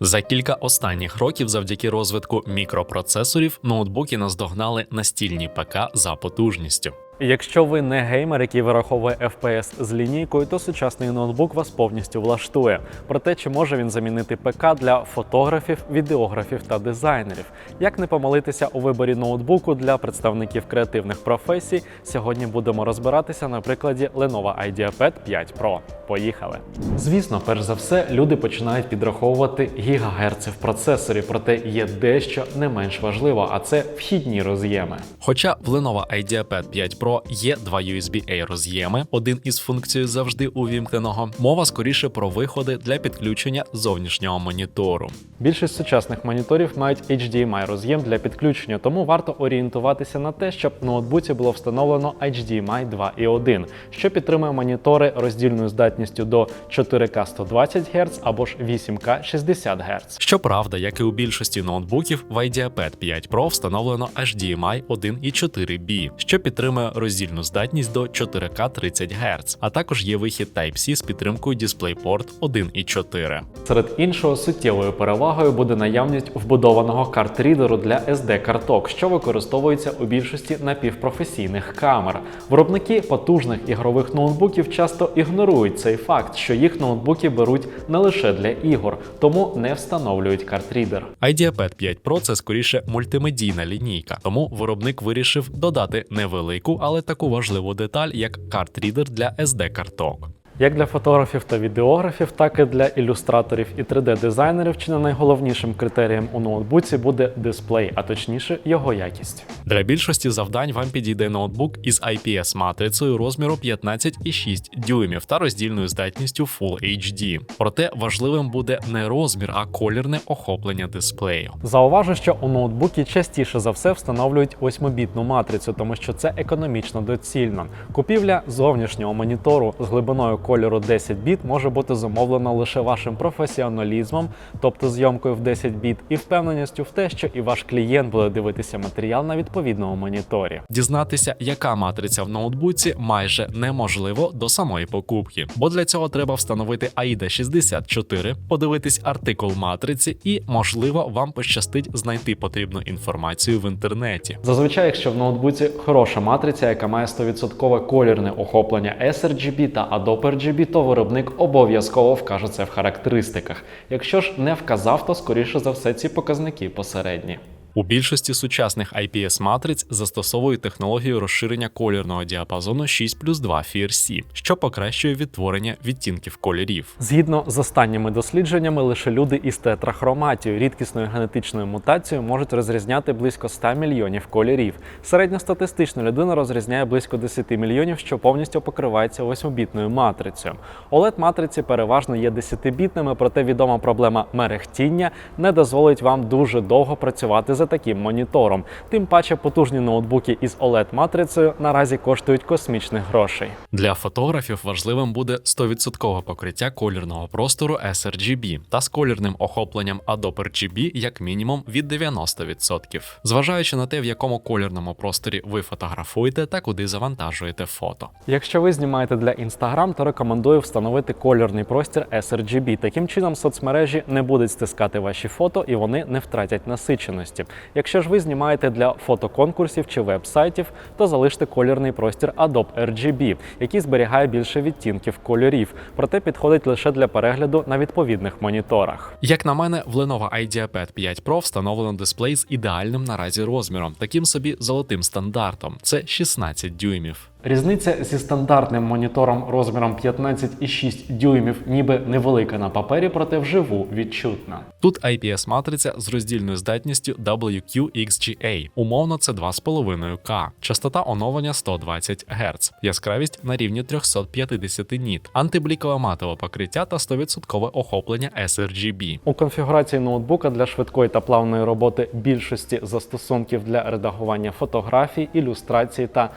За кілька останніх років, завдяки розвитку мікропроцесорів, ноутбуки наздогнали настільні ПК за потужністю. Якщо ви не геймер, який вираховує FPS з лінійкою, то сучасний ноутбук вас повністю влаштує. Проте, чи може він замінити ПК для фотографів, відеографів та дизайнерів? Як не помилитися у виборі ноутбуку для представників креативних професій? Сьогодні будемо розбиратися на прикладі Lenovo IdeaPad 5 Pro. Поїхали! Звісно, перш за все, люди починають підраховувати гігагерци в процесорі, проте є дещо не менш важливо, а це вхідні роз'єми. Хоча в Lenovo IdeaPad 5 Pro є два USB-A роз'єми, один із функцією завжди увімкненого, мова скоріше про виходи для підключення зовнішнього монітору. Більшість сучасних моніторів мають HDMI роз'єм для підключення, тому варто орієнтуватися на те, щоб в ноутбуці було встановлено HDMI 2.1, що підтримує монітори роздільною здатністю до 4К 120 Гц або ж 8К 60 Гц. Щоправда, як і у більшості ноутбуків, в IdeaPad 5 Pro встановлено HDMI 1.4B, що підтримує роздільну здатність до 4К 30 Гц, а також є вихід Type-C з підтримкою DisplayPort 1.4. Серед іншого суттєвою перевагою буде наявність вбудованого картрідеру для SD-карток, що використовується у більшості напівпрофесійних камер. Виробники потужних ігрових ноутбуків часто ігнорують цей факт, що їх ноутбуки беруть не лише для ігор, тому не встановлюють картрідер. IdeaPad 5 Pro це скоріше мультимедійна лінійка, тому виробник вирішив додати невелику, але таку важливу деталь, як картрідер для SD-карток. Як для фотографів та відеографів, так і для ілюстраторів і 3D-дизайнерів, чи не найголовнішим критерієм у ноутбуці буде дисплей, а точніше його якість. Для більшості завдань вам підійде ноутбук із IPS-матрицею розміру 15,6 дюймів та роздільною здатністю Full HD. Проте важливим буде не розмір, а колірне охоплення дисплею. Зауважу, що у ноутбуки частіше за все встановлюють 8-бітну матрицю, тому що це економічно доцільно. Купівля зовнішнього монітору з глибиною кольору 10 біт може бути зумовлена лише вашим професіоналізмом, тобто зйомкою в 10 біт, і впевненістю в те, що і ваш клієнт буде дивитися матеріал на відповідному моніторі. Дізнатися, яка матриця в ноутбуці, майже неможливо до самої покупки, бо для цього треба встановити AIDA 64, подивитись артикул матриці, і можливо вам пощастить знайти потрібну інформацію в інтернеті. Зазвичай, якщо в ноутбуці хороша матриця, яка має 100% колірне охоплення sRGB та Adobe RGB, то виробник обов'язково вкаже це в характеристиках. Якщо ж не вказав, то скоріше за все ці показники посередні. У більшості сучасних IPS-матриць застосовують технологію розширення колірного діапазону 6 плюс 2 FRC, що покращує відтворення відтінків кольорів. Згідно з останніми дослідженнями, лише люди із тетрахроматією, рідкісною генетичною мутацією, можуть розрізняти близько 100 мільйонів кольорів. Середньостатистична людина розрізняє близько 10 мільйонів, що повністю покривається 8-бітною матрицею. OLED-матриці переважно є 10-бітними, проте відома проблема мерехтіння не дозволить вам дуже довго працювати за таким монітором. Тим паче потужні ноутбуки із OLED-матрицею наразі коштують космічних грошей. Для фотографів важливим буде 100% покриття колірного простору sRGB та з колірним охопленням Adobe RGB як мінімум від 90%. Зважаючи на те, в якому колірному просторі ви фотографуєте та куди завантажуєте фото. Якщо ви знімаєте для Instagram, то рекомендую встановити колірний простір sRGB. Таким чином соцмережі не будуть стискати ваші фото і вони не втратять насиченості. Якщо ж ви знімаєте для фотоконкурсів чи веб-сайтів, то залиште колірний простір Adobe RGB, який зберігає більше відтінків кольорів, проте підходить лише для перегляду на відповідних моніторах. Як на мене, в Lenovo IdeaPad 5 Pro встановлено дисплей з ідеальним наразі розміром, таким собі золотим стандартом. Це 16 дюймів. Різниця зі стандартним монітором розміром 15,6 дюймів ніби невелика на папері, проте вживу відчутна. Тут IPS-матриця з роздільною здатністю WQXGA. Умовно це 2,5К. Частота оновлення 120 Гц, яскравість на рівні 350 ніт, антиблікове матове покриття та 100% охоплення sRGB. У конфігурації ноутбука для швидкої та плавної роботи більшості застосунків для редагування фотографій, ілюстрацій та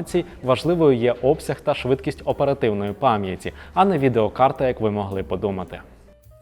3D-анімацій важливою є обсяг та швидкість оперативної пам'яті, а не відеокарта, як ви могли подумати.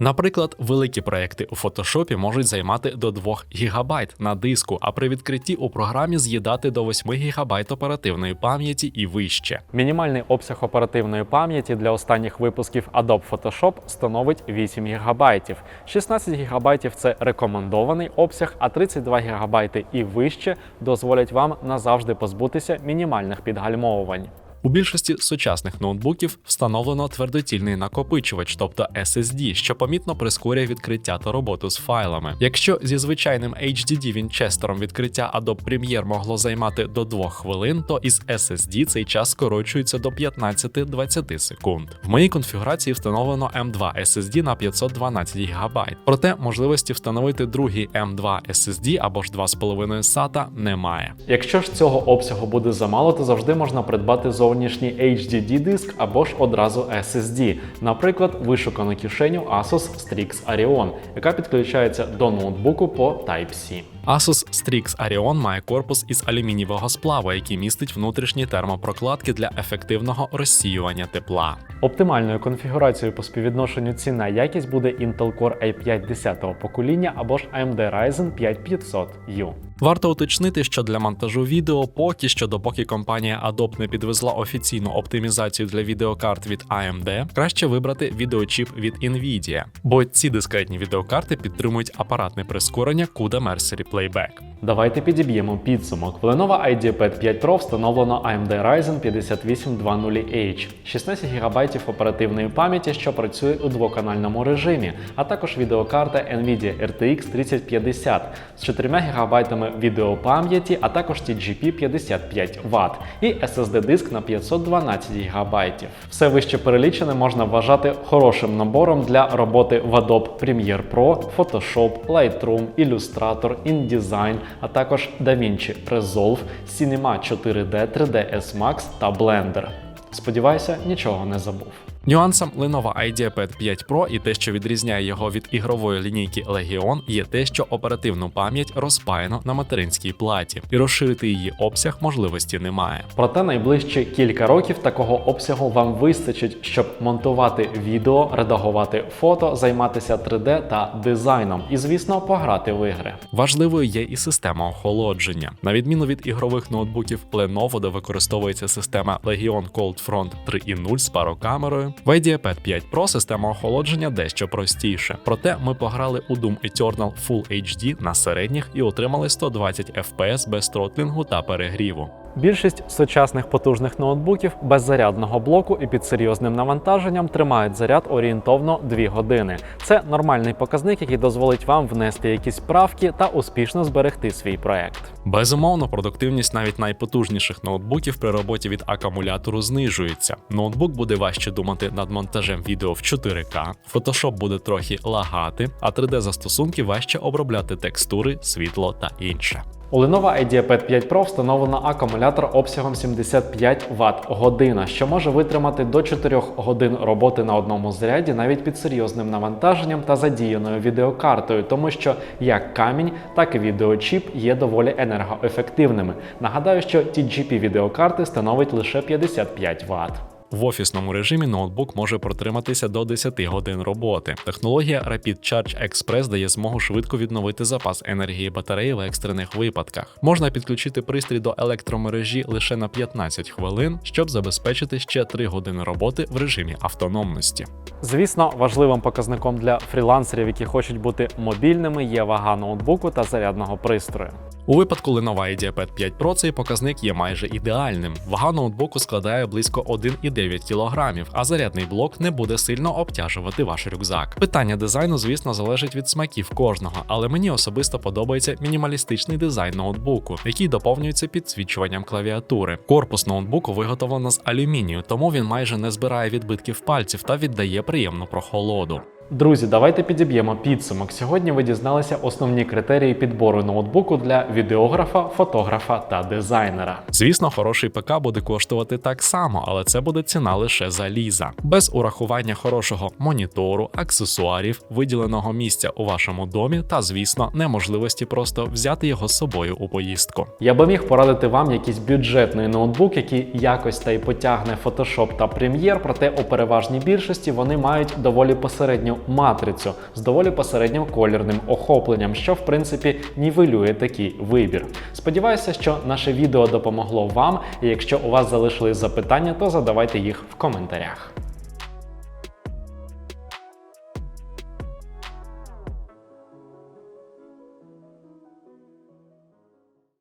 Наприклад, великі проекти у фотошопі можуть займати до 2 ГБ на диску, а при відкритті у програмі з'їдати до 8 ГБ оперативної пам'яті і вище. Мінімальний обсяг оперативної пам'яті для останніх випусків Adobe Photoshop становить 8 ГБ. 16 ГБ – це рекомендований обсяг, а 32 ГБ і вище дозволять вам назавжди позбутися мінімальних підгальмовувань. У більшості сучасних ноутбуків встановлено твердотільний накопичувач, тобто SSD, що помітно прискорює відкриття та роботу з файлами. Якщо зі звичайним HDD Вінчестером відкриття Adobe Premiere могло займати до 2 хвилин, то із SSD цей час скорочується до 15-20 секунд. В моїй конфігурації встановлено M2 SSD на 512 ГБ. Проте можливості встановити другий M2 SSD або ж 2,5 SATA немає. Якщо ж цього обсягу буде замало, то завжди можна придбати зовнішній HDD диск або ж одразу SSD, наприклад, вишукану кишеню Asus Strix Arion, яка підключається до ноутбуку по Type-C. Asus Strix Arion має корпус із алюмінієвого сплаву, який містить внутрішні термопрокладки для ефективного розсіювання тепла. Оптимальною конфігурацією по співвідношенню ціна якість буде Intel Core i5 10-го покоління або ж AMD Ryzen 5500U. Варто уточнити, що для монтажу відео поки що, допоки компанія Adobe не підвезла офіційну оптимізацію для відеокарт від AMD, краще вибрати відеочіп від Nvidia, бо ці дискретні відеокарти підтримують апаратне прискорення CUDA Mercury Playback. Давайте підіб'ємо підсумок. В Lenovo IdeaPad 5 Pro встановлено AMD Ryzen 5820H, 16 ГБ оперативної пам'яті, що працює у двоканальному режимі, а також відеокарта Nvidia RTX 3050 з 4 ГБ відеопам'яті, а також TGP 55 Вт і SSD диск на 512 ГБ. Все вище перелічене можна вважати хорошим набором для роботи в Adobe Premiere Pro, Photoshop, Lightroom, Illustrator, InDesign, а також DaVinci Resolve, Cinema 4D, 3ds Max та Blender. Сподіваюся, нічого не забув. Нюансом Lenovo IdeaPad 5 Pro і те, що відрізняє його від ігрової лінійки Legion, є те, що оперативну пам'ять розпаяно на материнській платі, і розширити її обсяг можливості немає. Проте найближчі кілька років такого обсягу вам вистачить, щоб монтувати відео, редагувати фото, займатися 3D та дизайном, і, звісно, пограти в ігри. Важливою є і система охолодження. На відміну від ігрових ноутбуків Lenovo, де використовується система Legion Cold Front 3.0 з парокамерою, в IdeaPad 5 Pro система охолодження дещо простіше. Проте ми пограли у Doom Eternal Full HD на середніх і отримали 120 FPS без тротлінгу та перегріву. Більшість сучасних потужних ноутбуків без зарядного блоку і під серйозним навантаженням тримають заряд орієнтовно 2 години. Це нормальний показник, який дозволить вам внести якісь правки та успішно зберегти свій проект. Безумовно, продуктивність навіть найпотужніших ноутбуків при роботі від акумулятору знижується. Ноутбук буде важче думати над монтажем відео в 4К, Photoshop буде трохи лагати, а 3D-застосунки важче обробляти текстури, світло та інше. У Lenovo IdeaPad 5 Pro встановлено акумулятор обсягом 75 Вт година, що може витримати до 4 годин роботи на одному заряді навіть під серйозним навантаженням та задіяною відеокартою, тому що як камінь, так і відеочіп є доволі енергоефективними. Нагадаю, що TGP відеокарти становить лише 55 Вт. В офісному режимі ноутбук може протриматися до 10 годин роботи. Технологія Rapid Charge Express дає змогу швидко відновити запас енергії батареї в екстрених випадках. Можна підключити пристрій до електромережі лише на 15 хвилин, щоб забезпечити ще 3 години роботи в режимі автономності. Звісно, важливим показником для фрілансерів, які хочуть бути мобільними, є вага ноутбуку та зарядного пристрою. У випадку Lenovo IdeaPad 5 Pro цей показник є майже ідеальним. Вага ноутбуку складає близько 1,9 кг, а зарядний блок не буде сильно обтяжувати ваш рюкзак. Питання дизайну, звісно, залежить від смаків кожного, але мені особисто подобається мінімалістичний дизайн ноутбуку, який доповнюється підсвічуванням клавіатури. Корпус ноутбуку виготовлено з алюмінію, тому він майже не збирає відбитків пальців та віддає приємну прохолоду. Друзі, давайте підіб'ємо підсумок. Сьогодні ви дізналися основні критерії підбору ноутбуку для відеографа, фотографа та дизайнера. Звісно, хороший ПК буде коштувати так само, але це буде ціна лише заліза, без урахування хорошого монітору, аксесуарів, виділеного місця у вашому домі та, звісно, неможливості просто взяти його з собою у поїздку. Я би міг порадити вам якийсь бюджетний ноутбук, який якось та й потягне Photoshop та Premiere, проте у переважній більшості вони мають доволі посередню матрицю з доволі посереднім колірним охопленням, що в принципі нівелює такий вибір. Сподіваюся, що наше відео допомогло вам. І якщо у вас залишились запитання, то задавайте їх в коментарях.